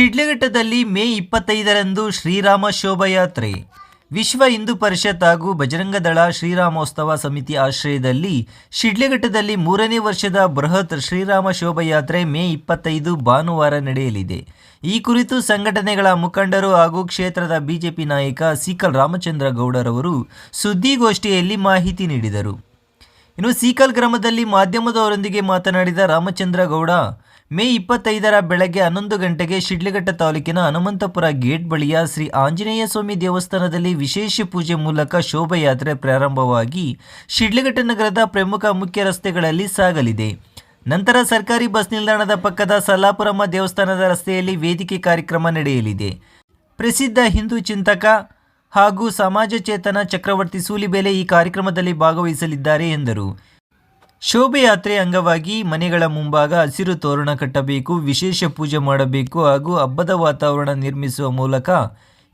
ಶಿಡ್ಲಘಟ್ಟದಲ್ಲಿ ಮೇ ಇಪ್ಪತ್ತೈದರಂದು ಶ್ರೀರಾಮ ಶೋಭಾಯಾತ್ರೆ. ವಿಶ್ವ ಹಿಂದೂ ಪರಿಷತ್ ಹಾಗೂ ಬಜರಂಗದಳ ಶ್ರೀರಾಮೋತ್ಸವ ಸಮಿತಿ ಆಶ್ರಯದಲ್ಲಿ ಶಿಡ್ಲಘಟ್ಟದಲ್ಲಿ ಮೂರನೇ ವರ್ಷದ ಬೃಹತ್ ಶ್ರೀರಾಮ ಶೋಭಾಯಾತ್ರೆ ಮೇ ಇಪ್ಪತ್ತೈದು ಭಾನುವಾರ ನಡೆಯಲಿದೆ. ಈ ಕುರಿತು ಸಂಘಟನೆಗಳ ಮುಖಂಡರು ಹಾಗೂ ಕ್ಷೇತ್ರದ ಬಿಜೆಪಿ ನಾಯಕ ಸೀಕಲ್ ರಾಮಚಂದ್ರ ಗೌಡರವರು ಸುದ್ದಿಗೋಷ್ಠಿಯಲ್ಲಿ ಮಾಹಿತಿ ನೀಡಿದರು. ಇನ್ನು ಸೀಕಲ್ ಗ್ರಾಮದಲ್ಲಿ ಮಾಧ್ಯಮದವರೊಂದಿಗೆ ಮಾತನಾಡಿದ ರಾಮಚಂದ್ರ ಗೌಡ ಮೇ ಇಪ್ಪತ್ತೈದರ ಬೆಳಗ್ಗೆ ಹನ್ನೊಂದು ಗಂಟೆಗೆ ಶಿಡ್ಲಘಟ್ಟ ತಾಲೂಕಿನ ಹನುಮಂತಪುರ ಗೇಟ್ ಬಳಿಯ ಶ್ರೀ ಆಂಜನೇಯ ಸ್ವಾಮಿ ದೇವಸ್ಥಾನದಲ್ಲಿ ವಿಶೇಷ ಪೂಜೆ ಮೂಲಕ ಶೋಭಾಯಾತ್ರೆ ಪ್ರಾರಂಭವಾಗಿ ಶಿಡ್ಲಘಟ್ಟ ನಗರದ ಪ್ರಮುಖ ಮುಖ್ಯ ರಸ್ತೆಗಳಲ್ಲಿ ಸಾಗಲಿದೆ. ನಂತರ ಸರ್ಕಾರಿ ಬಸ್ ನಿಲ್ದಾಣದ ಪಕ್ಕದ ಸಲ್ಲಾಪುರಮ್ಮ ದೇವಸ್ಥಾನದ ರಸ್ತೆಯಲ್ಲಿ ವೇದಿಕೆ ಕಾರ್ಯಕ್ರಮ ನಡೆಯಲಿದೆ. ಪ್ರಸಿದ್ಧ ಹಿಂದೂ ಚಿಂತಕ ಹಾಗೂ ಸಮಾಜ ಚೇತನ ಚಕ್ರವರ್ತಿ ಸೂಲಿಬೇಲೆ ಈ ಕಾರ್ಯಕ್ರಮದಲ್ಲಿ ಭಾಗವಹಿಸಲಿದ್ದಾರೆ ಎಂದರು. ಶೋಭೆಯಾತ್ರೆ ಅಂಗವಾಗಿ ಮನೆಗಳ ಮುಂಭಾಗ ಹಸಿರು ತೋರಣ ಕಟ್ಟಬೇಕು, ವಿಶೇಷ ಪೂಜೆ ಮಾಡಬೇಕು ಹಾಗೂ ಹಬ್ಬದ ವಾತಾವರಣ ನಿರ್ಮಿಸುವ ಮೂಲಕ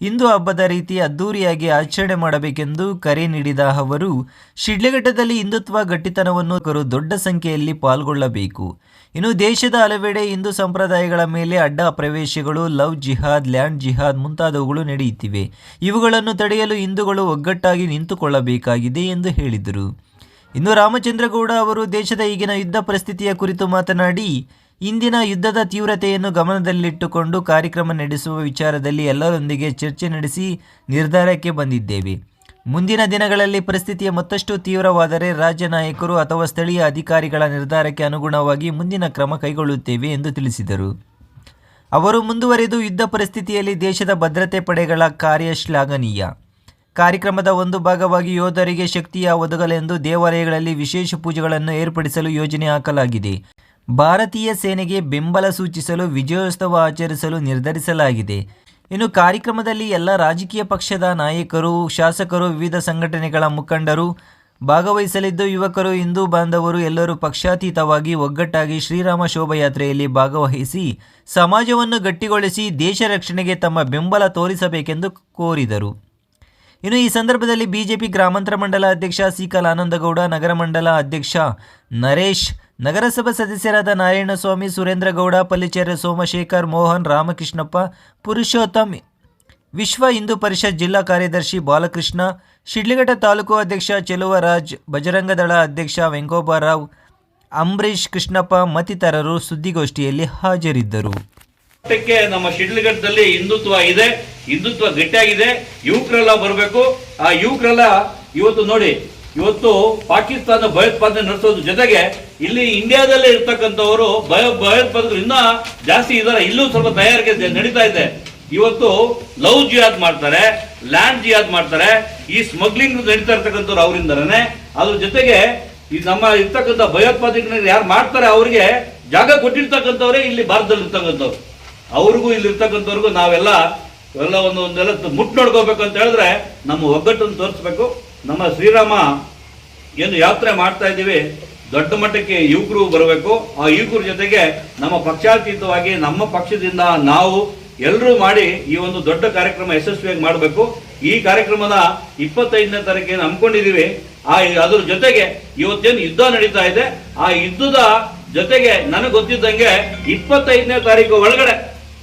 ಇಂದು ಹಬ್ಬದ ರೀತಿ ಅದ್ದೂರಿಯಾಗಿ ಆಚರಣೆ ಮಾಡಬೇಕೆಂದು ಕರೆ ನೀಡಿದ ಅವರು, ಶಿಡ್ಲಘಟ್ಟದಲ್ಲಿ ಹಿಂದುತ್ವ ಗಟ್ಟಿತನವನ್ನು ಕರು ದೊಡ್ಡ ಸಂಖ್ಯೆಯಲ್ಲಿ ಪಾಲ್ಗೊಳ್ಳಬೇಕು. ಇನ್ನು ದೇಶದ ಹಲವೆಡೆ ಹಿಂದೂ ಸಂಪ್ರದಾಯಗಳ ಮೇಲೆ ಅಡ್ಡ ಪ್ರವೇಶಗಳು, ಲವ್ ಜಿಹಾದ್, ಲ್ಯಾಂಡ್ ಜಿಹಾದ್ ಮುಂತಾದವುಗಳು ನಡೆಯುತ್ತಿವೆ. ಇವುಗಳನ್ನು ತಡೆಯಲು ಹಿಂದೂಗಳು ಒಗ್ಗಟ್ಟಾಗಿ ನಿಂತುಕೊಳ್ಳಬೇಕಾಗಿದೆ ಎಂದು ಹೇಳಿದರು. ಇನ್ನು ರಾಮಚಂದ್ರಗೌಡ ಅವರು ದೇಶದ ಈಗಿನ ಯುದ್ಧ ಪರಿಸ್ಥಿತಿಯ ಕುರಿತು ಮಾತನಾಡಿ, ಇಂದಿನ ಯುದ್ಧದ ತೀವ್ರತೆಯನ್ನು ಗಮನದಲ್ಲಿಟ್ಟುಕೊಂಡು ಕಾರ್ಯಕ್ರಮ ನಡೆಸುವ ವಿಚಾರದಲ್ಲಿ ಎಲ್ಲರೊಂದಿಗೆ ಚರ್ಚೆ ನಡೆಸಿ ನಿರ್ಧಾರಕ್ಕೆ ಬಂದಿದ್ದೇವೆ. ಮುಂದಿನ ದಿನಗಳಲ್ಲಿ ಪರಿಸ್ಥಿತಿಯ ಮತ್ತಷ್ಟು ತೀವ್ರವಾದರೆ ರಾಜ್ಯ ನಾಯಕರು ಅಥವಾ ಸ್ಥಳೀಯ ಅಧಿಕಾರಿಗಳ ನಿರ್ಧಾರಕ್ಕೆ ಅನುಗುಣವಾಗಿ ಮುಂದಿನ ಕ್ರಮ ಕೈಗೊಳ್ಳುತ್ತೇವೆ ಎಂದು ತಿಳಿಸಿದರು. ಅವರು ಮುಂದುವರೆದು ಯುದ್ಧ ಪರಿಸ್ಥಿತಿಯಲ್ಲಿ ದೇಶದ ಭದ್ರತೆ ಪಡೆಗಳ ಕಾರ್ಯ ಶ್ಲಾಘನೀಯ. ಕಾರ್ಯಕ್ರಮದ ಒಂದು ಭಾಗವಾಗಿ ಯೋಧರಿಗೆ ಶಕ್ತಿಯ ಒದಗಲೆಂದು ದೇವಾಲಯಗಳಲ್ಲಿ ವಿಶೇಷ ಪೂಜೆಗಳನ್ನು ಏರ್ಪಡಿಸಲು ಯೋಜನೆ ಹಾಕಲಾಗಿದೆ. ಭಾರತೀಯ ಸೇನೆಗೆ ಬೆಂಬಲ ಸೂಚಿಸಲು ವಿಜಯೋತ್ಸವ ಆಚರಿಸಲು ನಿರ್ಧರಿಸಲಾಗಿದೆ. ಇನ್ನು ಕಾರ್ಯಕ್ರಮದಲ್ಲಿ ಎಲ್ಲ ರಾಜಕೀಯ ಪಕ್ಷದ ನಾಯಕರು, ಶಾಸಕರು, ವಿವಿಧ ಸಂಘಟನೆಗಳ ಮುಖಂಡರು ಭಾಗವಹಿಸಲಿದ್ದು, ಯುವಕರು, ಹಿಂದೂ ಬಾಂಧವರು ಎಲ್ಲರೂ ಪಕ್ಷಾತೀತವಾಗಿ ಒಗ್ಗಟ್ಟಾಗಿ ಶ್ರೀರಾಮ ಶೋಭಾಯಾತ್ರೆಯಲ್ಲಿ ಭಾಗವಹಿಸಿ ಸಮಾಜವನ್ನು ಗಟ್ಟಿಗೊಳಿಸಿ ದೇಶ ರಕ್ಷಣೆಗೆ ತಮ್ಮ ಬೆಂಬಲ ತೋರಿಸಬೇಕೆಂದು ಕೋರಿದರು. ಇನ್ನು ಈ ಸಂದರ್ಭದಲ್ಲಿ ಬಿಜೆಪಿ ಗ್ರಾಮಾಂತರ ಮಂಡಲ ಅಧ್ಯಕ್ಷ ಸಿಕಲ್ ಆನಂದಗೌಡ ನಗರ ಮಂಡಲ ಅಧ್ಯಕ್ಷ ನರೇಶ್, ನಗರಸಭಾ ಸದಸ್ಯರಾದ ನಾರಾಯಣಸ್ವಾಮಿ, ಸುರೇಂದ್ರಗೌಡ ಪಲ್ಲಿಚೇರ ಸೋಮಶೇಖರ್, ಮೋಹನ್, ರಾಮಕೃಷ್ಣಪ್ಪ, ಪುರುಷೋತ್ತಮ್, ವಿಶ್ವ ಹಿಂದೂ ಪರಿಷತ್ ಜಿಲ್ಲಾ ಕಾರ್ಯದರ್ಶಿ ಬಾಲಕೃಷ್ಣ, ಶಿಡ್ಲಘಟ್ಟ ತಾಲೂಕು ಅಧ್ಯಕ್ಷ ಚೆಲುವರಾಜ್ ಬಜರಂಗದಳ ಅಧ್ಯಕ್ಷ ವೆಂಕೋಬಾರಾವ್ ಅಂಬರೀಶ್ ಕೃಷ್ಣಪ್ಪ ಮತ್ತಿತರರು ಸುದ್ದಿಗೋಷ್ಠಿಯಲ್ಲಿ ಹಾಜರಿದ್ದರು. ನಮ್ಮ ಶಿಡ್ಲಘಟ್ಟದಲ್ಲಿ ಹಿಂದುತ್ವ ಇದೆ. ಹಿಂದುತ್ವ ಗಟ್ಟಿಯಾಗಿದೆ, ಯುವಕರೆಲ್ಲ ಬರಬೇಕು. ಆ ಯುವಕರೆಲ್ಲ ಇವತ್ತು ನೋಡಿ, ಇವತ್ತು ಪಾಕಿಸ್ತಾನ ಭಯೋತ್ಪಾದನೆ ನಡೆಸೋದ್ರ ಜೊತೆಗೆ ಇಲ್ಲಿ ಇಂಡಿಯಾದಲ್ಲೇ ಇರ್ತಕ್ಕಂಥವರು ಭಯ, ಭಯೋತ್ಪಾದಕರು ಇನ್ನ ಜಾಸ್ತಿ ಇದಾರೆ. ಇಲ್ಲೂ ಸ್ವಲ್ಪ ತಯಾರಿಕೆ ನಡೀತಾ ಇದೆ. ಇವತ್ತು ಲವ್ ಜಿಯಾದ್ ಮಾಡ್ತಾರೆ, ಲ್ಯಾಂಡ್ ಜಿಯಾದ್ ಮಾಡ್ತಾರೆ. ಈ ಸ್ಮಗ್ಲಿಂಗ್ ನಡೀತಾ ಇರ್ತಕ್ಕಂಥವ್ರು ಅವರಿಂದನೇ ಅದ್ರ ಜೊತೆಗೆ ಈ ನಮ್ಮ ಇರ್ತಕ್ಕಂಥ ಭಯೋತ್ಪಾದಕರು ಯಾರು ಮಾಡ್ತಾರೆ, ಅವರಿಗೆ ಜಾಗ ಕೊಟ್ಟಿರ್ತಕ್ಕಂಥವ್ರೆ ಇಲ್ಲಿ ಭಾರತದಲ್ಲಿ ಇರ್ತಕ್ಕಂಥವ್ರು ಅವ್ರಿಗೂ ಇಲ್ಲಿ ಇರ್ತಕ್ಕಂಥವ್ರಿಗೂ ನಾವೆಲ್ಲ ಎಲ್ಲ ಒಂದು ಒಂದೆಲ್ಲ ಮುಟ್ ನೋಡ್ಕೋಬೇಕು ಅಂತ ಹೇಳಿದ್ರೆ ನಮ್ಮ ಒಗ್ಗಟ್ಟನ್ನು ತೋರಿಸ್ಬೇಕು. ನಮ್ಮ ಶ್ರೀರಾಮ ಏನು ಯಾತ್ರೆ ಮಾಡ್ತಾ ಇದ್ದೀವಿ, ದೊಡ್ಡ ಮಟ್ಟಕ್ಕೆ ಯುವಕರು ಬರಬೇಕು. ಆ ಯುವಕರ ಜೊತೆಗೆ ನಮ್ಮ ಪಕ್ಷಾತೀತವಾಗಿ ನಮ್ಮ ಪಕ್ಷದಿಂದ ನಾವು ಎಲ್ಲರೂ ಮಾಡಿ ಈ ಒಂದು ದೊಡ್ಡ ಕಾರ್ಯಕ್ರಮ ಯಶಸ್ವಿಯಾಗಿ ಮಾಡಬೇಕು. ಈ ಕಾರ್ಯಕ್ರಮದ ಇಪ್ಪತ್ತೈದನೇ ತಾರೀಕಿನ ಹಮ್ಮಿಕೊಂಡಿದ್ದೀವಿ. ಆ ಅದ್ರ ಜೊತೆಗೆ ಇವತ್ತೇನು ಯುದ್ಧ ನಡೀತಾ ಇದೆ. ಆ ಯುದ್ಧದ ಜೊತೆಗೆ ನನಗೆ ಗೊತ್ತಿದ್ದಂಗೆ ಇಪ್ಪತ್ತೈದನೇ ತಾರೀಕು ಒಳಗಡೆ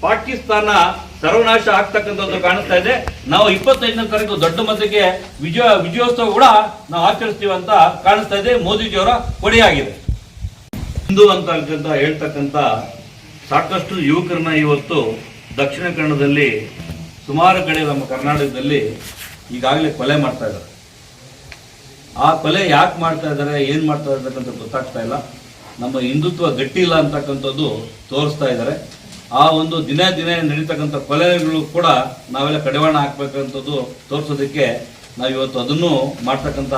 ಪಾಕಿಸ್ತಾನ ಸರ್ವನಾಶ ಆಗ್ತಕ್ಕಂಥದ್ದು ಕಾಣಿಸ್ತಾ ಇದೆ. ನಾವು ಇಪ್ಪತ್ತೈದನೇ ತಾರೀಕು ದೊಡ್ಡ ಮಟ್ಟಿಗೆ ವಿಜಯ ವಿಜಯೋತ್ಸವ ಕೂಡ ನಾವು ಆಚರಿಸ್ತೀವಿ ಅಂತ ಕಾಣಿಸ್ತಾ ಇದೆ. ಮೋದಿಜಿಯವರ ಕೊಡೆಯಾಗಿದೆ ಹಿಂದೂ ಅಂತ ಹೇಳ್ತಕ್ಕಂಥ ಸಾಕಷ್ಟು ಯುವಕರನ್ನ ಇವತ್ತು ದಕ್ಷಿಣ ಕನ್ನಡದಲ್ಲಿ ಸುಮಾರು ಕಡೆ ನಮ್ಮ ಕರ್ನಾಟಕದಲ್ಲಿ ಈಗಾಗಲೇ ಕೊಲೆ ಮಾಡ್ತಾ ಇದ್ದಾರೆ. ಆ ಕೊಲೆ ಯಾಕೆ ಮಾಡ್ತಾ ಇದ್ದಾರೆ, ಏನು ಮಾಡ್ತಾ ಅಂತ ಗೊತ್ತಾಗ್ತಾ ಇಲ್ಲ. ನಮ್ಮ ಹಿಂದುತ್ವ ಗಟ್ಟಿ ಇಲ್ಲ ಅಂತಕ್ಕಂಥದ್ದು ತೋರಿಸ್ತಾ ಇದ್ದಾರೆ. ಆ ಒಂದು ದಿನ ದಿನ ನಡೀತಕ್ಕಂಥ ಕೊಲೆಗಳು ಕೂಡ ನಾವೆಲ್ಲ ಕಡಿವಾಣ ಹಾಕ್ಬೇಕಂಥದ್ದು ತೋರಿಸೋದಕ್ಕೆ ನಾವು ಇವತ್ತು ಅದನ್ನು ಮಾಡ್ತಕ್ಕಂಥ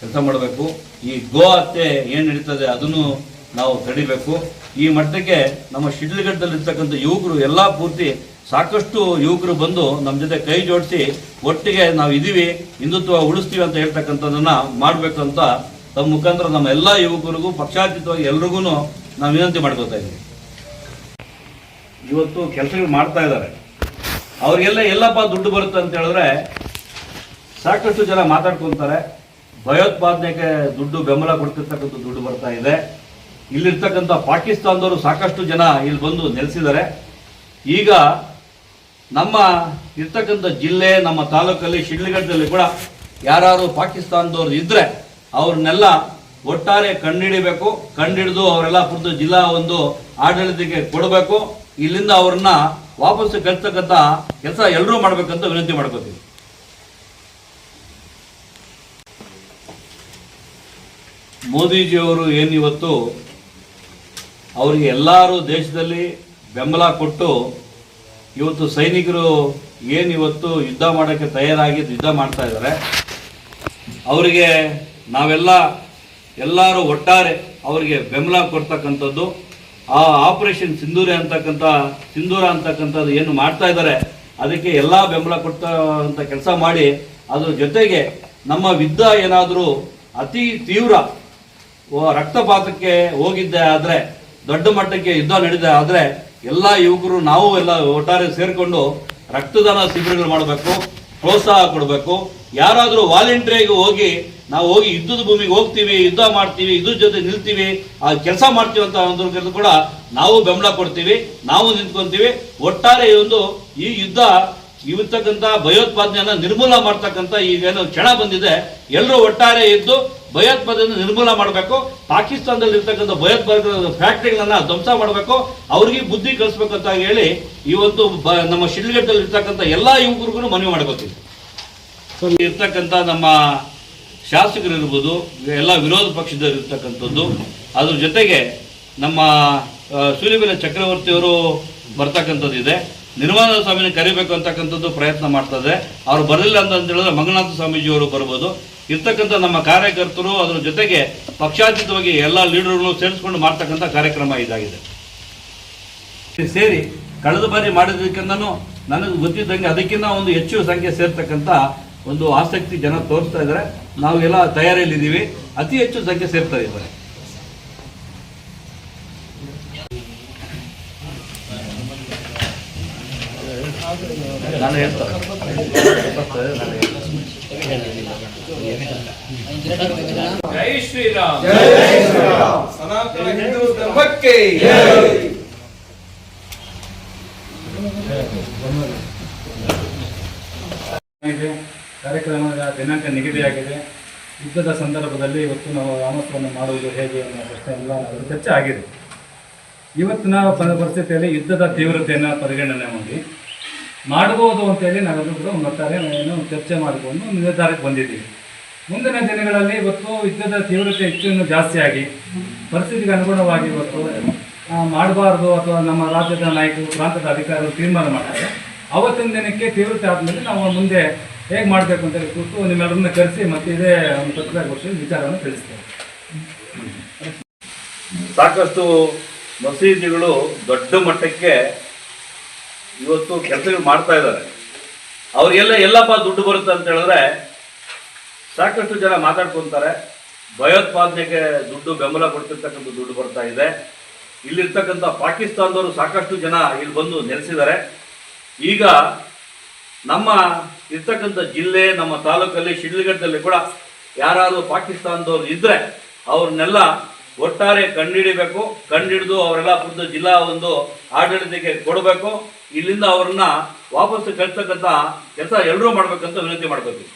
ಕೆಲಸ ಮಾಡಬೇಕು. ಈ ಗೋ ಹತ್ಯೆ ಏನು ನಡೀತದೆ ಅದನ್ನು ನಾವು ತಡಿಬೇಕು. ಈ ಮಟ್ಟಕ್ಕೆ ನಮ್ಮ ಶಿಡ್ಲಘಟ್ಟದಲ್ಲಿರ್ತಕ್ಕಂಥ ಯುವಕರು ಎಲ್ಲ ಪೂರ್ತಿ ಸಾಕಷ್ಟು ಯುವಕರು ಬಂದು ನಮ್ಮ ಜೊತೆ ಕೈ ಜೋಡಿಸಿ ಒಟ್ಟಿಗೆ ನಾವು ಇದ್ದೀವಿ ಹಿಂದುತ್ವ ಉಳಿಸ್ತೀವಿ ಅಂತ ಹೇಳ್ತಕ್ಕಂಥದ್ದನ್ನ ಮಾಡಬೇಕು ಅಂತ ತಮ್ಮ ಮುಖಾಂತರ ನಮ್ಮ ಎಲ್ಲ ಯುವಕರಿಗೂ ಪಕ್ಷಾತೀತವಾಗಿ ಎಲ್ರಿಗೂ ನಾವು ವಿನಂತಿ ಮಾಡ್ಕೋತಾ ಇದ್ದೀವಿ. ಇವತ್ತು ಕೆಲಸಗಳು ಮಾಡ್ತಾ ಇದ್ದಾರೆ. ಅವರಿಗೆಲ್ಲ ಎಲ್ಲಪ್ಪ ದುಡ್ಡು ಬರುತ್ತೆ ಅಂತ ಹೇಳಿದ್ರೆ ಸಾಕಷ್ಟು ಜನ ಮಾತಾಡ್ಕೊತಾರೆ. ಭಯೋತ್ಪಾದನೆಗೆ ದುಡ್ಡು ಬೆಂಬಲ ಕೊಡ್ತಿರ್ತಕ್ಕಂಥ ದುಡ್ಡು ಬರ್ತಾ ಇದೆ. ಇಲ್ಲಿರ್ತಕ್ಕಂಥ ಪಾಕಿಸ್ತಾನದವರು ಸಾಕಷ್ಟು ಜನ ಇಲ್ಲಿ ಬಂದು ನೆಲೆಸಿದ್ದಾರೆ. ಈಗ ನಮ್ಮ ಇರ್ತಕ್ಕಂಥ ಜಿಲ್ಲೆ, ನಮ್ಮ ತಾಲೂಕಲ್ಲಿ, ಶಿಡ್ಲಘಟ್ಟದಲ್ಲಿ ಕೂಡ ಯಾರು ಪಾಕಿಸ್ತಾನದವ್ರು ಇದ್ದರೆ ಅವ್ರನ್ನೆಲ್ಲ ಒಟ್ಟಾರೆ ಕಣ್ಣಿಡಿಬೇಕು. ಕಣ್ಣಿಡಿದು ಅವರೆಲ್ಲ ಪುರ್ದು ಜಿಲ್ಲಾ ಒಂದು ಆಡಳಿತಕ್ಕೆ ಕೊಡಬೇಕು. ಇಲ್ಲಿಂದ ಅವ್ರನ್ನ ವಾಪಸ್ ಕಳಿಸ್ತಕ್ಕಂಥ ಕೆಲಸ ಎಲ್ಲರೂ ಮಾಡ್ಬೇಕಂತ ವಿನಂತಿ ಮಾಡ್ಕೋತೀವಿ. ಮೋದಿಜಿಯವರು ಇವತ್ತು ಅವರಿಗೆ ಎಲ್ಲರೂ ದೇಶದಲ್ಲಿ ಬೆಂಬಲ ಕೊಟ್ಟು ಇವತ್ತು ಸೈನಿಕರು ಏನಿವತ್ತು ಯುದ್ಧ ಮಾಡೋಕ್ಕೆ ತಯಾರಾಗಿ ಯುದ್ಧ ಮಾಡ್ತಾ ಇದ್ದಾರೆ. ಅವರಿಗೆ ನಾವೆಲ್ಲ ಎಲ್ಲರೂ ಒಟ್ಟಾರೆ ಅವರಿಗೆ ಬೆಂಬಲ ಕೊಡ್ತಕ್ಕಂಥದ್ದು ಆ ಆಪರೇಷನ್ ಸಿಂಧೂರ ಅಂತಕ್ಕಂಥ, ಸಿಂಧೂರ ಅಂತಕ್ಕಂಥದ್ದು ಏನು ಮಾಡ್ತಾ ಇದ್ದಾರೆ, ಅದಕ್ಕೆ ಎಲ್ಲ ಬೆಂಬಲ ಕೊಡ್ತಂಥ ಕೆಲಸ ಮಾಡಿ, ಅದರ ಜೊತೆಗೆ ನಮ್ಮ ಯುದ್ಧ ಏನಾದರೂ ಅತಿ ತೀವ್ರ ರಕ್ತಪಾತಕ್ಕೆ ಹೋಗಿದ್ದೆ ಆದರೆ, ದೊಡ್ಡ ಮಟ್ಟಕ್ಕೆ ಯುದ್ಧ ನಡೆದ ಆದರೆ, ಎಲ್ಲ ಯುವಕರು ನಾವು ಎಲ್ಲ ಒಟ್ಟಾರೆ ಸೇರಿಕೊಂಡು ರಕ್ತದಾನ ಶಿಬಿರಗಳು ಮಾಡಬೇಕು, ಪ್ರೋತ್ಸಾಹ ಕೊಡಬೇಕು. ಯಾರಾದರೂ ವಾಲಂಟಿಯರಿಗೆ ಹೋಗಿ, ನಾವು ಹೋಗಿ ಯುದ್ಧದ ಭೂಮಿಗೆ ಹೋಗ್ತೀವಿ, ಯುದ್ಧ ಮಾಡ್ತೀವಿ ಯುದ್ಧದ ಜೊತೆ ನಿಲ್ತೀವಿ, ಆ ಕೆಲಸ ಮಾಡ್ತೀವಿ ಅಂತ ಒಂದು ಕೂಡ ನಾವು ಬೆಂಬಲ ಕೊಡ್ತೀವಿ, ನಾವು ನಿಂತ್ಕೊಂತೀವಿ. ಒಟ್ಟಾರೆ ಒಂದು ಈ ಯುದ್ಧ ಇವತ್ತಕ್ಕಂಥ ಭಯೋತ್ಪಾದನೆಯನ್ನ ನಿರ್ಮೂಲ ಮಾಡ್ತಕ್ಕಂಥ ಈಗೇನು ಕ್ಷಣ ಬಂದಿದೆ. ಎಲ್ಲರೂ ಒಟ್ಟಾರೆ ಇದ್ದು ಭಯೋತ್ಪಾದನೆ ನಿರ್ಮೂಲ ಮಾಡಬೇಕು. ಪಾಕಿಸ್ತಾನದಲ್ಲಿ ಇರ್ತಕ್ಕಂಥ ಭಯೋತ್ಪಾದಕ ಫ್ಯಾಕ್ಟ್ರಿಗಳನ್ನ ಧ್ವಂಸ ಮಾಡಬೇಕು. ಅವ್ರಿಗೆ ಬುದ್ಧಿ ಕಲಿಸ್ಬೇಕು ಅಂತ ಹೇಳಿ ಇವತ್ತು ನಮ್ಮ ಶಿಡ್ಲಘಟ್ಟದಲ್ಲಿ ಇರ್ತಕ್ಕಂಥ ಎಲ್ಲ ಯುವಕರಿಗೂ ಮನವಿ ಮಾಡ್ಕೋತೀವಿ. ಇರ್ತಕ್ಕಂಥ ನಮ್ಮ ಶಾಸಕರಿರ್ಬೋದು, ಎಲ್ಲ ವಿರೋಧ ಪಕ್ಷದವರು ಇರ್ತಕ್ಕಂಥದ್ದು ಅದ್ರ ಜೊತೆಗೆ ನಮ್ಮ ಸೂರ್ಯಬೆಲೆ ಚಕ್ರವರ್ತಿಯವರು ಬರ್ತಕ್ಕಂಥದ್ದು ಇದೆ ನಿರ್ಮಲ ಸ್ವಾಮಿನ ಕರಿಬೇಕು ಅಂತಕ್ಕಂಥದ್ದು ಪ್ರಯತ್ನ ಮಾಡ್ತದೆ. ಅವರು ಬರಲಿಲ್ಲ ಅಂತ ಹೇಳಿದ್ರೆ ಮಂಗನಾಥ ಸ್ವಾಮೀಜಿಯವರು ಬರ್ಬೋದು. ಇರ್ತಕ್ಕಂಥ ನಮ್ಮ ಕಾರ್ಯಕರ್ತರು ಅದ್ರ ಜೊತೆಗೆ ಪಕ್ಷಾತೀತವಾಗಿ ಎಲ್ಲ ಲೀಡರ್ಗಳು ಸೇರಿಸ್ಕೊಂಡು ಮಾಡ್ತಕ್ಕಂಥ ಕಾರ್ಯಕ್ರಮ ಇದಾಗಿದೆ. ಸೇರಿ ಕಳೆದ ಬಾರಿ ಮಾಡಿದ್ದಕ್ಕಿಂತನೂ ನನಗೆ ಗೊತ್ತಿದ್ದಂಗೆ ಅದಕ್ಕಿಂತ ಒಂದು ಹೆಚ್ಚು ಸಂಖ್ಯೆ ಸೇರ್ತಕ್ಕಂಥ ಒಂದು ಆಸಕ್ತಿ ಜನ ತೋರಿಸ್ತಾ ಇದ್ದಾರೆ. ನಾವೆಲ್ಲ ತಯಾರಿಯಲ್ಲಿದ್ದೀವಿ. ಅತಿ ಹೆಚ್ಚು ಸಂಖ್ಯೆ ಸೇರ್ತಾ ಇದ್ದಾರೆ. ನಾನು ಜೈ ಶ್ರೀರಾಮ್. ಸನಾತನ ಹಿಂದೂ ಧರ್ಮಕ್ಕೆ. ಕಾರ್ಯಕ್ರಮದ ದಿನಾಂಕ ನಿಗದಿಯಾಗಿದೆ. ಯುದ್ಧದ ಸಂದರ್ಭದಲ್ಲಿ ಇವತ್ತು ನಾವು ನಾಮಸ್ಮರಣೆ ಮಾಡುವುದು ಹೇಗೆ ಅನ್ನೋ ಪ್ರಶ್ನೆ ಎಲ್ಲ ಚರ್ಚೆ ಆಗಿದೆ. ಇವತ್ತಿನ ಪರಿಸ್ಥಿತಿಯಲ್ಲಿ ಯುದ್ಧದ ತೀವ್ರತೆಯನ್ನು ಪರಿಗಣನೆ ಮಾಡಿ ಮಾಡಬಹುದು ಅಂತೇಳಿ ನಾವೆಲ್ಲರೂ ಕೂಡ ಒಟ್ಟಾರೆ ಏನು ಚರ್ಚೆ ಮಾಡಿಕೊಂಡು ನಿರ್ಧಾರಕ್ಕೆ ಬಂದಿದ್ದೀವಿ. ಮುಂದಿನ ದಿನಗಳಲ್ಲಿ ಇವತ್ತು ಯುದ್ಧದ ತೀವ್ರತೆ ಹೆಚ್ಚು ಇನ್ನೂ ಜಾಸ್ತಿಯಾಗಿ ಪರಿಸ್ಥಿತಿಗೆ ಅನುಗುಣವಾಗಿ ಇವತ್ತು ಮಾಡಬಾರ್ದು ಅಥವಾ ನಮ್ಮ ರಾಜ್ಯದ ನಾಯಕರು ಪ್ರಾಂತದ ಅಧಿಕಾರಿಗಳು ತೀರ್ಮಾನ ಮಾಡ್ತಾರೆ. ಅವತ್ತಿನ ದಿನಕ್ಕೆ ತೀವ್ರತೆ ಆದಮೇಲೆ ನಾವು ಮುಂದೆ ಹೇಗೆ ಮಾಡಬೇಕು ಅಂತ ಹೇಳಿ ಕೂತು ನಿಮ್ಮೆಲ್ಲರನ್ನ ಕರೆಸಿ ಮತ್ತೆ ಇದೇ ಒಂದು ಪತ್ರಿಕಾಗೋಷ್ಠಿಯಲ್ಲಿ ವಿಚಾರವನ್ನು ತಿಳಿಸ್ತೇವೆ. ಸಾಕಷ್ಟು ಮಸೀದಿಗಳು ದೊಡ್ಡ ಮಟ್ಟಕ್ಕೆ ಇವತ್ತು ಕೆಲಸಗಳು ಮಾಡ್ತಾ ಇದ್ದಾರೆ. ಅವರಿಗೆಲ್ಲ ಎಲ್ಲಪ್ಪ ದುಡ್ಡು ಬರುತ್ತೆ ಅಂತ ಹೇಳಿದ್ರೆ ಸಾಕಷ್ಟು ಜನ ಮಾತಾಡ್ಕೊತಾರೆ. ಭಯೋತ್ಪಾದನೆಗೆ ದುಡ್ಡು ಬೆಂಬಲ ಕೊಡ್ತಿರ್ತಕ್ಕಂಥ ದುಡ್ಡು ಬರ್ತಾ ಇದೆ. ಇಲ್ಲಿರ್ತಕ್ಕಂಥ ಪಾಕಿಸ್ತಾನದವರು ಸಾಕಷ್ಟು ಜನ ಇಲ್ಲಿ ಬಂದು ನೆಲೆಸಿದ್ದಾರೆ. ಈಗ ನಮ್ಮ ಇರ್ತಕ್ಕಂಥ ಜಿಲ್ಲೆ, ನಮ್ಮ ತಾಲೂಕಲ್ಲಿ, ಶಿಡ್ಲಘಟ್ಟದಲ್ಲಿ ಕೂಡ ಯಾರಾದರೂ ಪಾಕಿಸ್ತಾನದವ್ರು ಇದ್ದರೆ ಅವ್ರನ್ನೆಲ್ಲ ಒಟ್ಟಾರೆ ಕಂಡುಹಿಡಿಬೇಕು ಕಂಡುಹಿಡಿದು ಅವರೆಲ್ಲ ಖುದ್ದು ಜಿಲ್ಲಾ ಒಂದು ಆಡಳಿತಕ್ಕೆ ಕೊಡಬೇಕು. ಇಲ್ಲಿಂದ ಅವ್ರನ್ನ ವಾಪಸ್ ಕಳಿಸ್ತಕ್ಕಂಥ ಕೆಲಸ ಎಲ್ಲರೂ ಮಾಡಬೇಕಂತ ವಿನಂತಿ ಮಾಡ್ಕೋತೀವಿ.